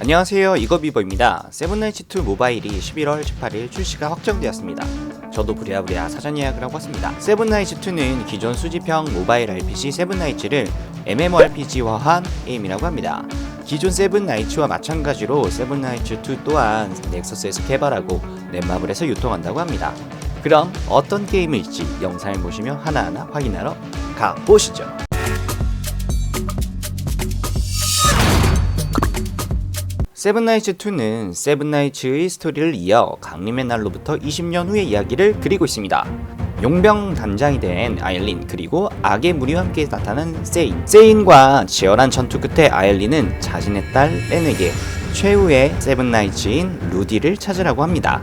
안녕하세요. 이거비버입니다. 세븐나이츠2 모바일이 11월 18일 출시가 확정되었습니다. 저도 부랴부랴 사전 예약을 하고 왔습니다. 세븐나이츠2는 기존 수집형 모바일 RPG 세븐나이츠를 MMORPG화한 게임이라고 합니다. 기존 세븐나이츠와 마찬가지로 세븐나이츠2 또한 넥서스에서 개발하고 넷마블에서 유통한다고 합니다. 그럼 어떤 게임일지 영상을 보시며 하나하나 확인하러 가보시죠 세븐나이츠2는 세븐나이츠의 스토리를 이어 강림의 날로부터 20년 후의 이야기를 그리고 있습니다. 용병 단장이 된 아일린 그리고 악의 무리와 함께 나타난 세인 세인과 치열한 전투 끝에 아일린은 자신의 딸 렌에게 최후의 세븐나이츠인 루디를 찾으라고 합니다.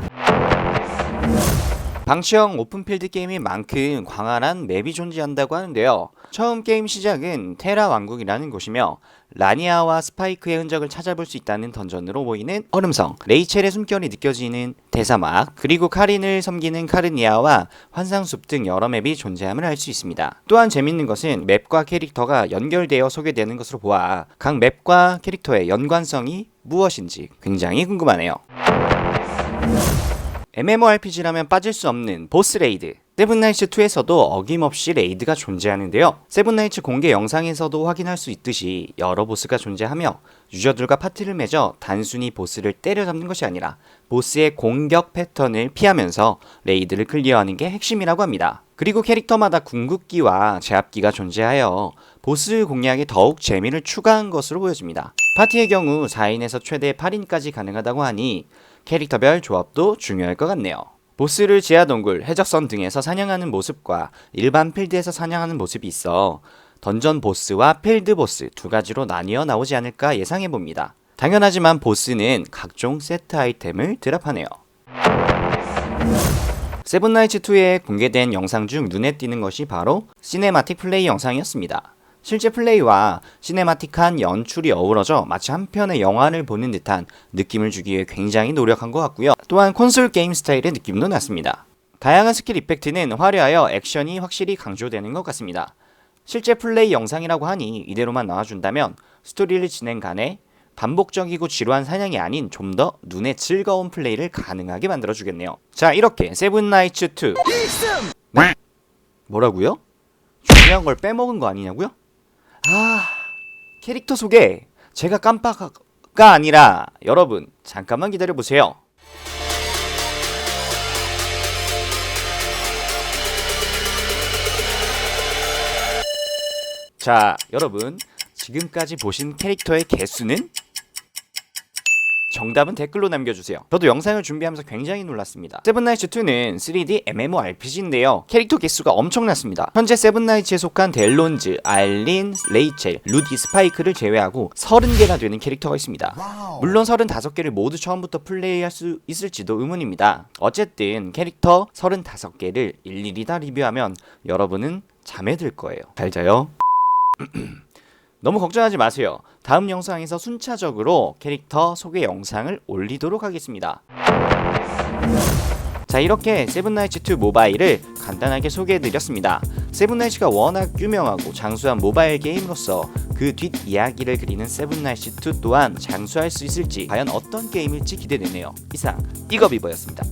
방치형 오픈필드 게임인 만큼 광활한 맵이 존재한다고 하는데요. 처음 게임 시작은 테라 왕국이라는 곳이며 라니아와 스파이크의 흔적을 찾아볼 수 있다는 던전으로 보이는 얼음성, 레이첼의 숨결이 느껴지는 대사막, 그리고 카린을 섬기는 카르니아와 환상숲 등 여러 맵이 존재함을 알 수 있습니다. 또한 재밌는 것은 맵과 캐릭터가 연결되어 소개되는 것으로 보아 각 맵과 캐릭터의 연관성이 무엇인지 굉장히 궁금하네요. MMORPG라면 빠질 수 없는 보스 레이드. 세븐나이츠 2에서도 어김없이 레이드가 존재하는데요. 세븐나이츠 공개 영상에서도 확인할 수 있듯이 여러 보스가 존재하며 유저들과 파티를 맺어 단순히 보스를 때려잡는 것이 아니라 보스의 공격 패턴을 피하면서 레이드를 클리어하는 게 핵심이라고 합니다. 그리고 캐릭터마다 궁극기와 제압기가 존재하여 보스 공략에 더욱 재미를 추가한 것으로 보여집니다. 파티의 경우 4인에서 최대 8인까지 가능하다고 하니 캐릭터별 조합도 중요할 것 같네요. 보스를 지하 동굴, 해적선 등에서 사냥하는 모습과 일반 필드에서 사냥하는 모습이 있어 던전 보스와 필드 보스 두 가지로 나뉘어 나오지 않을까 예상해 봅니다. 당연하지만 보스는 각종 세트 아이템을 드랍하네요. 세븐나이츠2에 공개된 영상 중 눈에 띄는 것이 바로 시네마틱 플레이 영상이었습니다. 실제 플레이와 시네마틱한 연출이 어우러져 마치 한 편의 영화를 보는 듯한 느낌을 주기 위해 굉장히 노력한 것 같고요. 또한 콘솔 게임 스타일의 느낌도 났습니다. 다양한 스킬 이펙트는 화려하여 액션이 확실히 강조되는 것 같습니다. 실제 플레이 영상이라고 하니 이대로만 나와준다면 스토리를 진행 간에 반복적이고 지루한 사냥이 아닌 좀 더 눈에 즐거운 플레이를 가능하게 만들어주겠네요. 자 이렇게 세븐 나이츠 2 네? 뭐라고요? 중요한 걸 빼먹은 거 아니냐고요? 아 캐릭터 소개 제가 깜빡가 아니라 여러분 잠깐만 기다려 보세요. 자 여러분 지금까지 보신 캐릭터의 개수는 정답은 댓글로 남겨주세요. 저도 영상을 준비하면서 굉장히 놀랐습니다. 세븐나이츠2는 3D MMORPG인데요. 캐릭터 개수가 엄청났습니다. 현재 세븐나이츠에 속한 델론즈, 알린, 레이첼, 루디, 스파이크를 제외하고 30개가 되는 캐릭터가 있습니다. 물론 35개를 모두 처음부터 플레이할 수 있을지도 의문입니다. 어쨌든 캐릭터 35개를 일일이 다 리뷰하면 여러분은 잠에 들 거예요. 잘 자요. 너무 걱정하지 마세요. 다음 영상에서 순차적으로 캐릭터 소개 영상을 올리도록 하겠습니다. 자 이렇게 세븐나이츠2 모바일을 간단하게 소개해드렸습니다. 세븐나이츠가 워낙 유명하고 장수한 모바일 게임으로서 그 뒷 이야기를 그리는 세븐나이츠2 또한 장수할 수 있을지 과연 어떤 게임일지 기대되네요. 이상 이거비버였습니다.